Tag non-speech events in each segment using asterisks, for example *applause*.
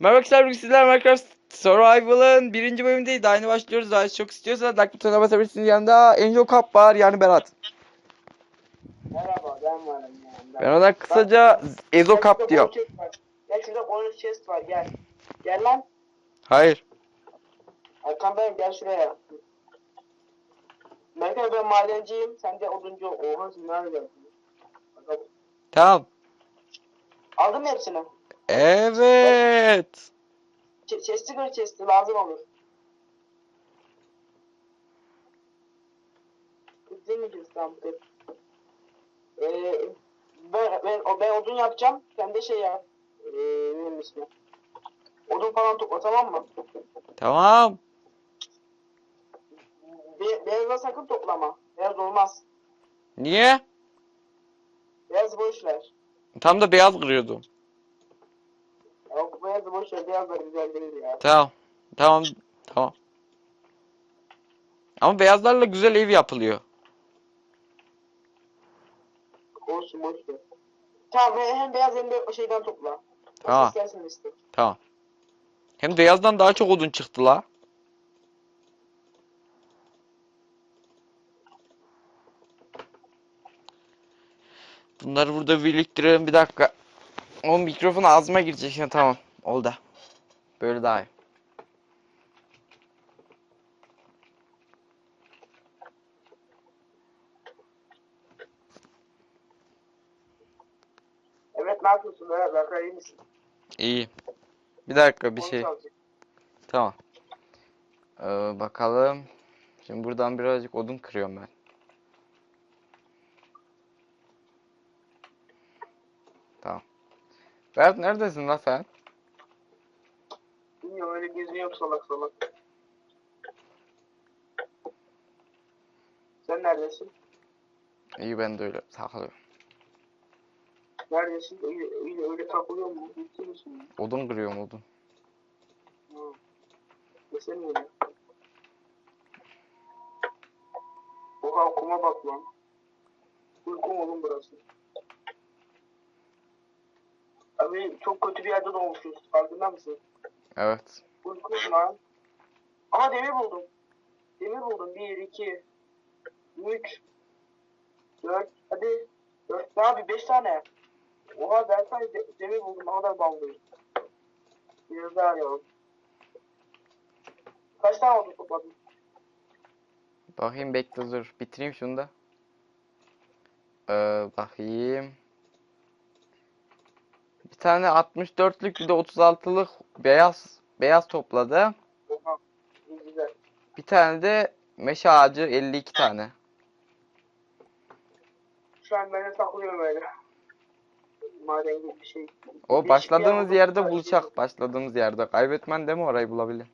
Merhaba arkadaşlar sizlerle Minecraft Survival'ın birinci bölümündeyiz. Daha yeni başlıyoruz. Daha çok istiyorsanız like butonuna basabilirsiniz. Yanında Angel Cup var yani Berat. Merhaba ben varım yanında. Ben ona kısaca Ezo Cup diyor. Gel şurada bonus chest var gel. Gel lan. Hayır. Arkandayım gel şuraya. Merkez ben madenciyim. Sen de oduncu. Oha sen nerede? Tamam. Aldın mı hepsini? Evet. Ch chest'i gör chest'i lazım olur. Chest tamam dur. Ee, ben, ben, o- ben odun yapacağım. Sen de şey yap. Ee, benim ismi. Odun falan topla tamam mı? Tamam. Be beyazla sakın toplama. Beyaz olmaz. Niye? Beyaz boş ver. Tam da beyaz kırıyordum. Yok beyaz boş ver. Beyaz da güzel değil ya. Tamam. Tamam. Tamam. Ama beyazlarla güzel ev yapılıyor. Olsun boş ver. Tamam hem hem beyaz hem de o şeyden topla. Tamam. İstersen iste. Tamam. Hem beyazdan daha çok odun çıktı la. Bunları burada biriktirelim bir dakika. O mikrofon ağzıma girecek şimdi tamam. Oldu. Böyle daha iyi. Evet ne yapıyorsun? Berkay iyi misin? İyi. Bir dakika bir Onu şey. çalacak. Tamam. Ee, bakalım. Şimdi buradan birazcık odun kırıyorum ben. Berat neredesin lan sen? Bilmiyorum öyle geziniyorum salak salak. Sen neredesin? İyi ben de öyle takılıyorum. Neredesin? Öyle, öyle, öyle takılıyor mu? Ciddi misin? Odun kırıyorum odun. Ha. Desene öyle. Oha kuma bak lan. Uykum oğlum burası. Abi çok kötü bir yerde doğmuşuz. Farkında mısın? Evet. Uykum lan. Aha demir buldum. Demir buldum. 1, 2, 3, 4, hadi. 4, daha bir 5 tane. Oha Berkay de, demir buldum. O da bağlıyım. Biraz daha yok. Kaç tane oldu topladın? Bakayım bekle dur. Bitireyim şunu da. Ee, bakayım. Bir tane 64'lük bir de 36'lık beyaz beyaz topladı. Bir tane de meşe ağacı 52 tane. Şu an ben de takılıyorum öyle. Maden gibi bir şey. O Değişik başladığımız bir yerde yer buluşak. Başladığımız yerde. Kaybetmen de mi orayı bulabilir?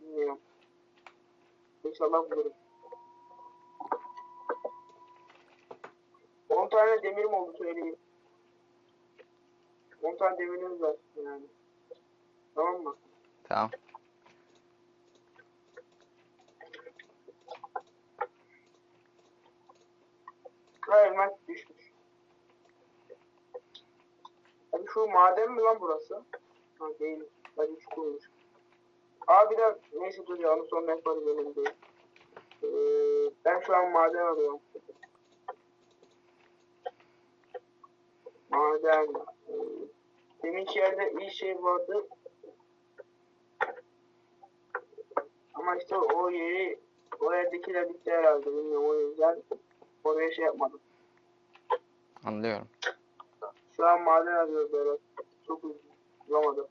Bilmiyorum. İnşallah bulurum. 10 tane demirim oldu söyleyeyim. 10 tane demirimiz var yani. Tamam mı? Tamam. Ha elmas düşmüş. Abi şu maden mi lan burası? Ha değil. Hadi çukurmuş. Aa bir de neyse dur ya onu sonra yaparız benim değil. Ee, ben şu an maden arıyorum. Maden. Ee, deminki yerde iyi şey vardı. Ama işte o yeri o yerdekiler bitti herhalde bilmiyorum o yüzden oraya şey yapmadım. Anlıyorum. Şu an maden arıyoruz böyle. Çok uzun. Bulamadım.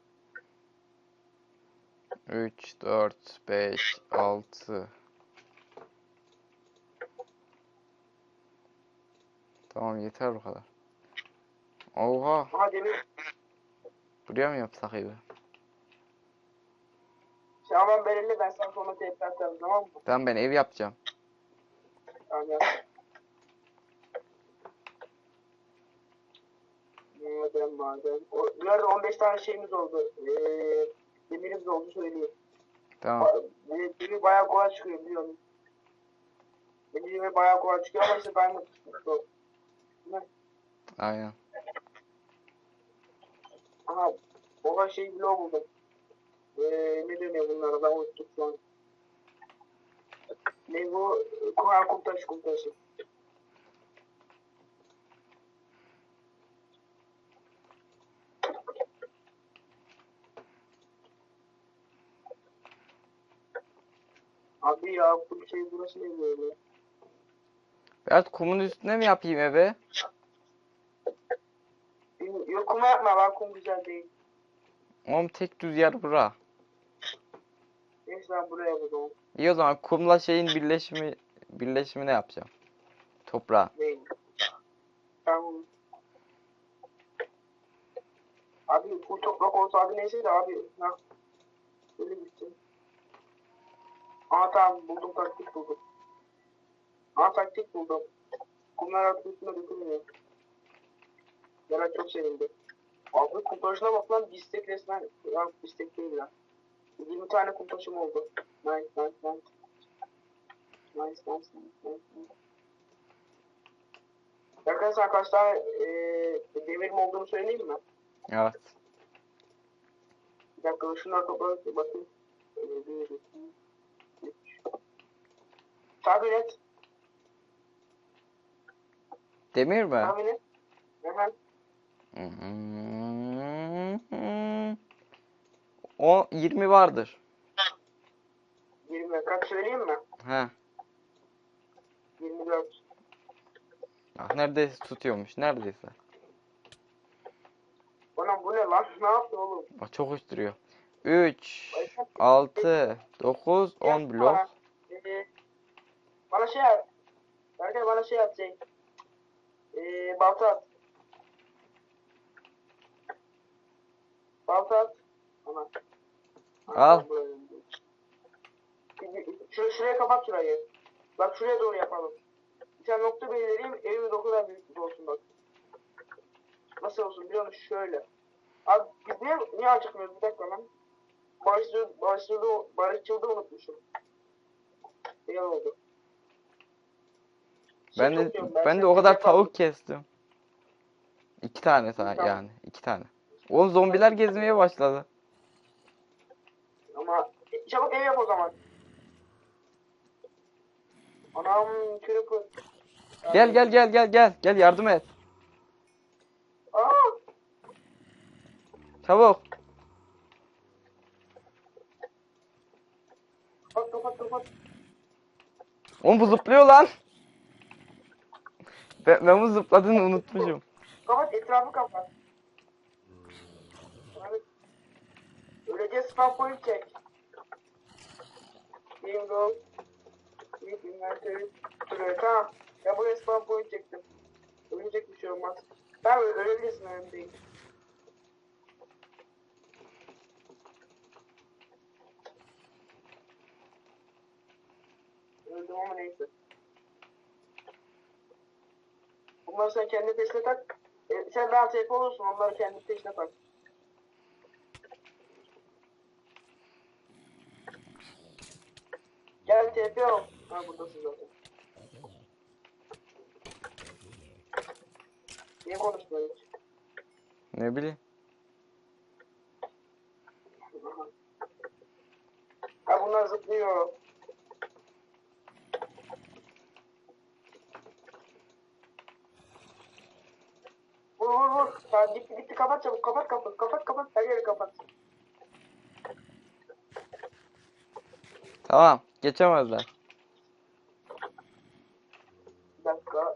3, 4, 5, 6. Tamam yeter bu kadar. Oha. Ama demir Buraya mı yapsak evi? Şaban belirli ben sana sonra tekrar atarım tamam mı? Tamam ben ev yapacağım. Tamam ya. Maden maden. O, arada 15 tane şeyimiz oldu. Ee, demirimiz oldu söyleyeyim. Tamam. Ba- Demir, demir bayağı kolay çıkıyor biliyorum. Demir bayağı kolay çıkıyor ama işte çıkıyor. Ne? Aynen. Aha Oha şey bloğu buldum. Ee, ne deniyor bunlara ben unuttum şu an. Ne bu? Kur'an kum taşı kum taşı. Abi ya bu şey burası ne böyle? Berat kumun üstüne mi yapayım evi? Yok kuma yapma lan kum güzel değil. Oğlum tek düz yer bura. Neyse ben buraya yapacağım. İyi o zaman kumla şeyin birleşimi birleşimini yapacağım. Toprağa. Değil. Tamam. Abi full toprak olsa abi neyse de abi. Ha. Böyle gitsin. Aa tamam buldum taktik buldum. Aa taktik buldum. Kumlar üstüne dökülmüyor. Berat çok sevindi. Abi kum taşına bak lan bistek resmen. Ya bistek değil ya. 20 tane kum taşım oldu. Nice nice nice. Nice nice nice nice. Arkadaşlar kaç tane demirim olduğunu söyleyeyim mi? Evet. Bir dakika şunları toplayıp bakayım. Tahmin et. Demir mi? Tahmin et. O 20 vardır. 20. Kaç söyleyeyim mi? He. 24. Ah, neredeyse tutuyormuş. Neredeyse. Bana bu ne lan? Ne yaptın oğlum? Bak çok üst duruyor. 3, 6, 9, 10 blok. Ee, bana şey at. Berkay bana şey at şey. Ee, balta at. Balta. Ana. Al. Şuraya, şuraya kapat şurayı. Bak şuraya doğru yapalım. Bir tane nokta belirleyeyim. Evimin o kadar büyük olsun bak. Nasıl olsun biliyor musun? Şöyle. Abi biz niye, niye acıkmıyoruz? Bir dakika lan. Barışçılığı, barışçılığı unutmuşum. İyi oldu. Ben de ben de o kadar tavuk kestim. İki tane ta Tamam. yani. iki tane. O zombiler gezmeye başladı. Ama çabuk ev yap o zaman. Anam creeper. Gel gel gel gel gel. Gel yardım et. Aa! Çabuk. Kapat kapat kapat. Oğlum bu zıplıyor lan. Ben, ben bu zıpladığını unutmuşum. Kapat etrafı kapat. Evet. Öylece spam point çek. Bingo. With inventory. Duruyor tamam. Ya buraya spam point çektim. Ölecek bir şey olmaz. Tamam ölebilirsin önemli değil. Öldüm ama neyse. Bunları sen kendi peşine tak. E, sen rahat TP olursun onları kendi peşine tak. Ol. Ha buradasın zaten. Niye hiç? Ne bileyim. Ha bunlar zıplıyor. Vur vur vur. Tamam gitti gitti kapat çabuk kapat kapat kapat kapat her yeri kapat. Tamam. Geçemezler. Bir dakika.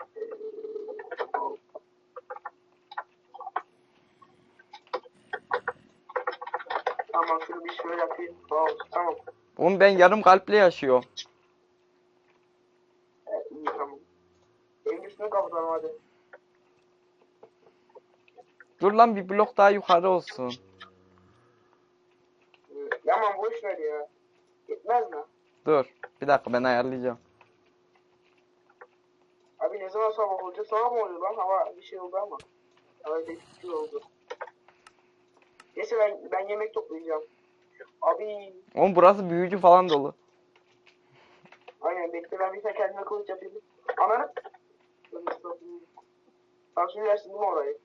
Tamam şunu bir şöyle yapayım. Tamam tamam. Oğlum ben yarım kalple yaşıyorum. Ee, iyi tamam. Evin üstünü kapatalım hadi. Dur lan bir blok daha yukarı olsun. Yaman boş ver ya. Yetmez mi? Dur. Bir dakika ben ayarlayacağım. Abi ne zaman sabah olacak? Sabah mı oluyor lan? Hava bir şey oldu ama. Hava bir şey oldu. Neyse ben, ben yemek toplayacağım. Abi Oğlum burası büyücü falan dolu. aynen bekle ben bir tane kendime kılıç yapayım. Ananı. Sansürlersin değil mi orayı?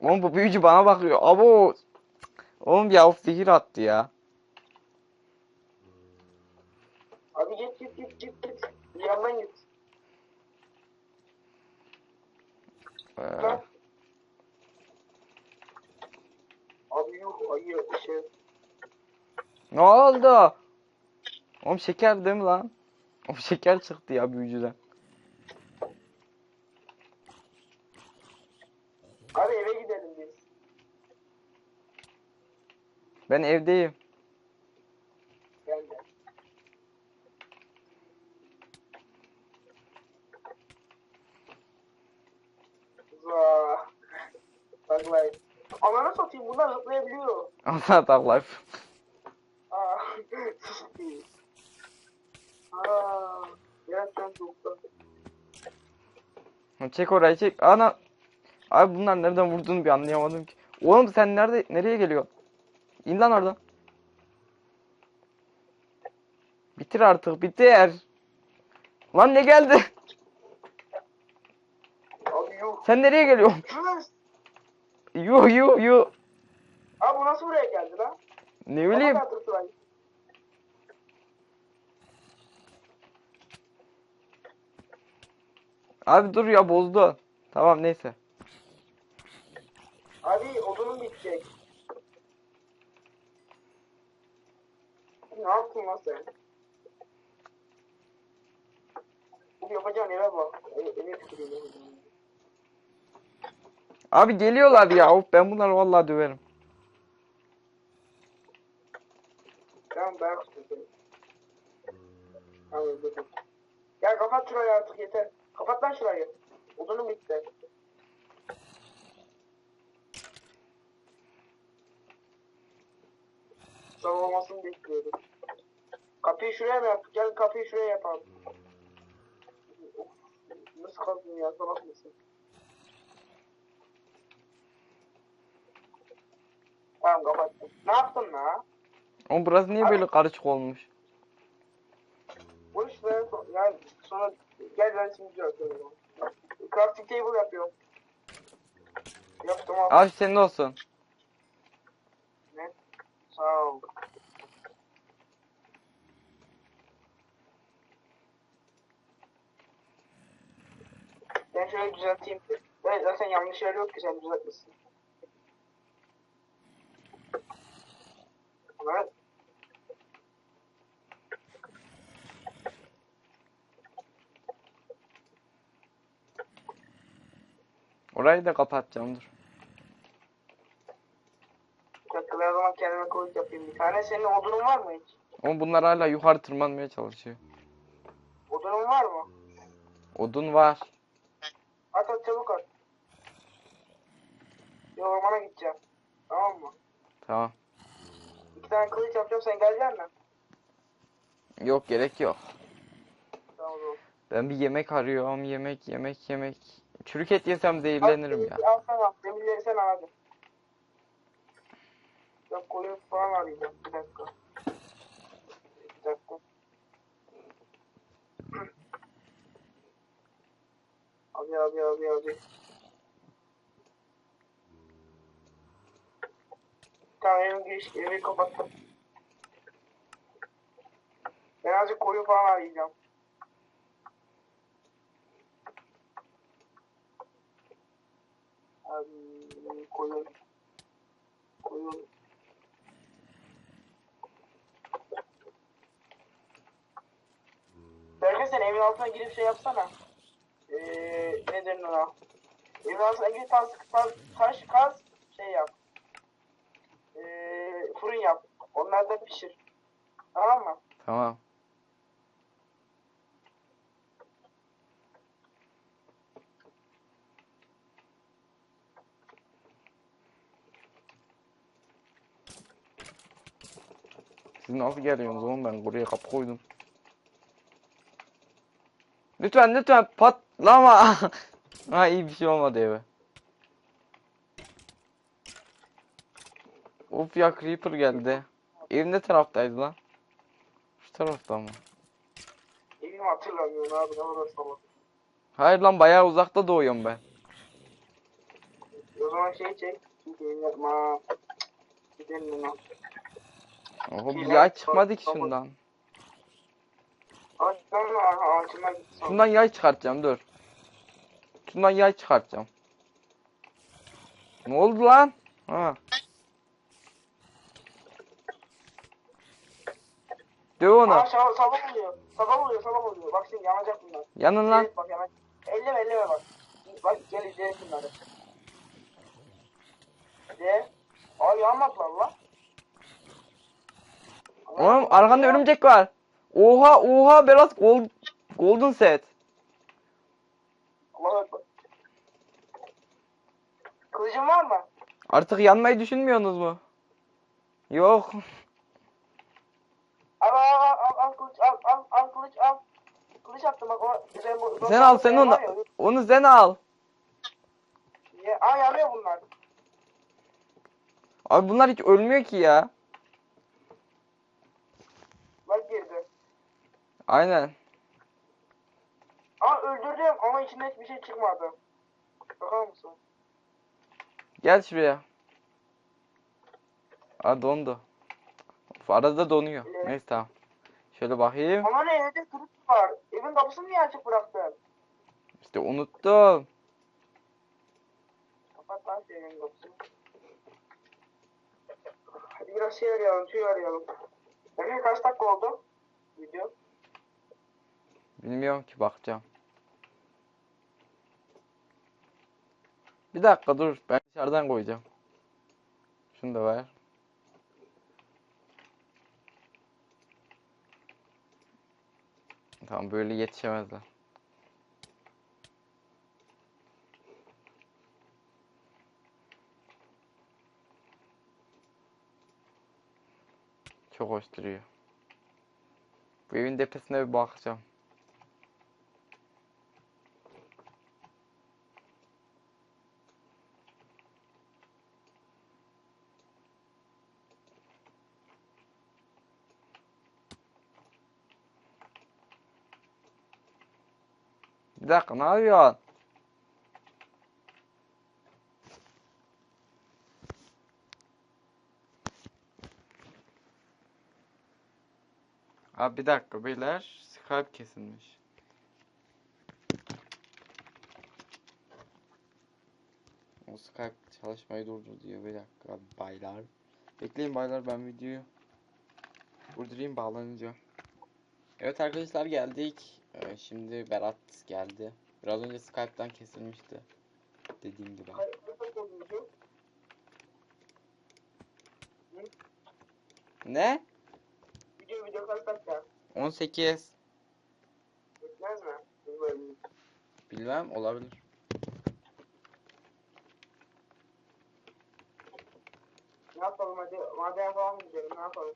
Oğlum bu büyücü bana bakıyor. Abo. Oğlum ya zehir attı ya. Hadi git git git git git. Yandan git. Ee, Lan. Abi yuh ayı şey. ne oldu? Oğlum şeker değil mi lan? Oğlum şeker çıktı ya büyücüden. Abi eve gidelim biz. Ben evdeyim. Gel de. Zaa. Taklay. Ananı satayım bunlar zıplayabiliyor. *laughs* Allah taklayıp. Aa. *laughs* Aa. Ya sen çoktan. Çek orayı çek. Ana. Abi bunlar nereden vurduğunu bir anlayamadım ki. Oğlum sen nerede nereye geliyorsun? İn lan oradan. Bitir artık bitir. Lan ne geldi? Abi yuh. Sen nereye geliyorsun? *laughs* Yuh yuh yuh. Abi bu nasıl buraya geldi lan? Ne bileyim. Abi dur ya bozdu. Tamam neyse. Abi odunun bitecek. Ne yaptın lan sen? Bu yapacağın eve bak. E- Eve tükürüyor. Abi geliyorlar ya. Of ben bunları vallahi döverim. Tamam ben tutuyorum. Gel kapat şurayı artık yeter. Kapat lan şurayı. Odunun bitti. Sabah olmasını bekliyorum. Kapıyı şuraya mı yaptık? Gel kapıyı şuraya yapalım. Nasıl kazdın ya? Salak mısın? Tamam kapattım. Ne yaptın la? Oğlum burası niye böyle karışık olmuş? Boş ver. Yani sonra gel ben şimdi düzeltiyorum. Crafting table yapıyorum. Yaptım abi. Abi senin olsun. Ne? Sağ ol. Ben şöyle düzelteyim. Evet zaten yanlış yer yok ki sen düzeltmişsin. Evet. Orayı da kapatacağım dur. Dakika ben o zaman kendime koyut yapayım bir tane. Senin odunun var mı hiç? Oğlum bunlar hala yukarı tırmanmaya çalışıyor. Odunun var mı? Odun var. At at çabuk at. Bir ormana gideceğim. Tamam mı? Tamam. İki tane kılıç yapacağım sen geleceksin mi? Yok gerek yok. Tamam o zaman. Ben bir yemek arıyorum. Yemek yemek yemek. Çürük et yesem zehirlenirim ya. Al sen al. Demirleri sen al hadi. Yok koyun falan arayacağım. Bir dakika. Bir dakika. Abi abi abi abi. Tamam evin giriş evi kapattım. Ben azıcık koyun falan arayacağım. Abi koyun. Koyun. Belki sen evin altına girip şey yapsana. Eee ne denir ona? Evin altına girip taş, taş, kaz şey yap. Eee fırın yap. Onları da pişir. Tamam mı? Tamam. Siz nasıl geliyorsunuz oğlum ben buraya kapı koydum. Lütfen lütfen patlama. *laughs* ha iyi bir şey olmadı eve. Of ya Creeper geldi. Ev ne taraftaydı lan? Şu tarafta mı? Evimi hatırlamıyorum abi ne ama. Hayır lan bayağı uzakta doğuyorum ben. O zaman şey çek. Evim yapma. Gidelim ona. Oho bir Şuradan yay çıkmadı ki şundan. Şundan yay çıkartacağım dur. Şundan yay çıkartacağım. Ne oldu lan? Ha. Döv onu. Aa sabah, sabah oluyor. Sabah oluyor, sabah oluyor. Bak şimdi yanacak bunlar. Yanın lan. Evet, bak yanacak. Elleme, elleme bak. Bak gel izleyelim bunları. De. Aa yanmadılar lan. Oğlum arkanda örümcek var. Oha oha Berat gold, golden set. Kılıcın var mı? Artık yanmayı düşünmüyorsunuz mu? Yok. Al al al al al kılıç al al al kılıç al. Kılıç attım bak. Sen, bu- Sen al sen onu. ya, Onu sen al. Ya, aa yanıyor bunlar. Abi bunlar hiç ölmüyor ki ya. Bak girdi. Aynen. Aa öldürdüm ama içinden hiçbir şey çıkmadı. Bakar mısın? Gel şuraya. Aa dondu. Of, arada donuyor. Evet. Neyse tamam. Şöyle bakayım. Ama ne evde kırık var. Evin kapısını niye açık bıraktın? İşte unuttum. Kapat lan evin kapısını. Hadi biraz şey arayalım, tüy arayalım. Emre kaç dakika oldu? Video. Bilmiyorum ki bakacağım. Bir dakika dur. Ben dışarıdan koyacağım. Şunu da ver. Tamam böyle yetişemezler. Çok hoş duruyor. Bu evin tepesine bir bakacağım. Bir dakika ne yapıyorsun? Abi bir dakika beyler Skype kesilmiş. O Skype çalışmayı durdur diyor bir dakika baylar. Bekleyin baylar ben videoyu durdurayım bağlanınca. Evet arkadaşlar geldik. Ee, şimdi Berat geldi. Biraz önce Skype'dan kesilmişti. Dediğim gibi. Ne? Video video kaç dakika? 18. Yetmez mi? Bilmem olabilir. Ne yapalım hadi maden falan gidelim ne yapalım?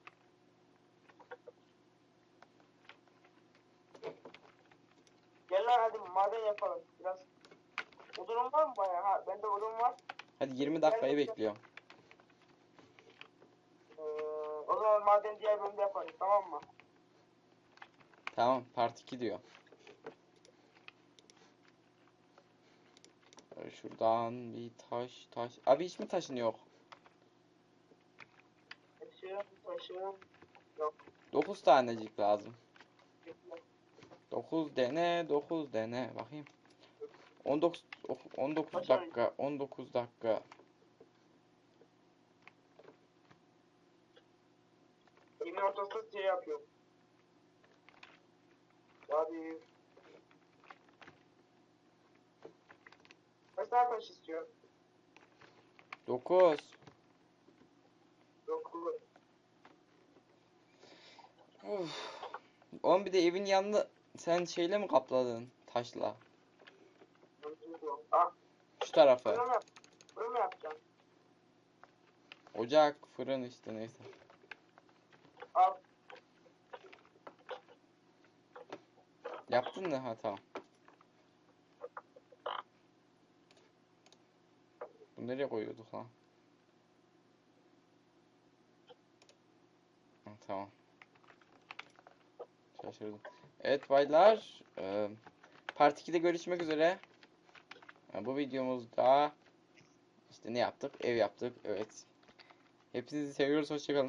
Gel lan hadi maden yapalım biraz. Odunun var mı bayağı? Ha bende odun var. Hadi 20 dakikayı bekliyorum. Ee, o zaman maden diğer bölümde yaparız tamam mı? Tamam part 2 diyor. Ee, Şuradan bir taş taş. Abi hiç mi taşın yok? Taşım. Yok. 9 tanecik lazım. 9 dene 9 dene bakayım. 19 oh, 19 Kaç dakika 19 dakika. Evin ortasında şey yapıyorum. Abi. Kaç tane taş istiyor? 9 Dokuz. Uf. Oğlum bir de evin yanında sen şeyle mi kapladın taşla? Şu tarafı. bunu mu yap? Bunu mu yapacağım? Ocak, fırın işte neyse. Al. Yaptın mı? Ha tamam. Bu nereye koyuyorduk lan? Ha, tamam. Şaşırdım. Evet baylar. eee, Part 2'de görüşmek üzere. Ha, Bu videomuzda işte ne yaptık? Ev yaptık. Evet. Hepinizi seviyoruz. Hoşçakalın.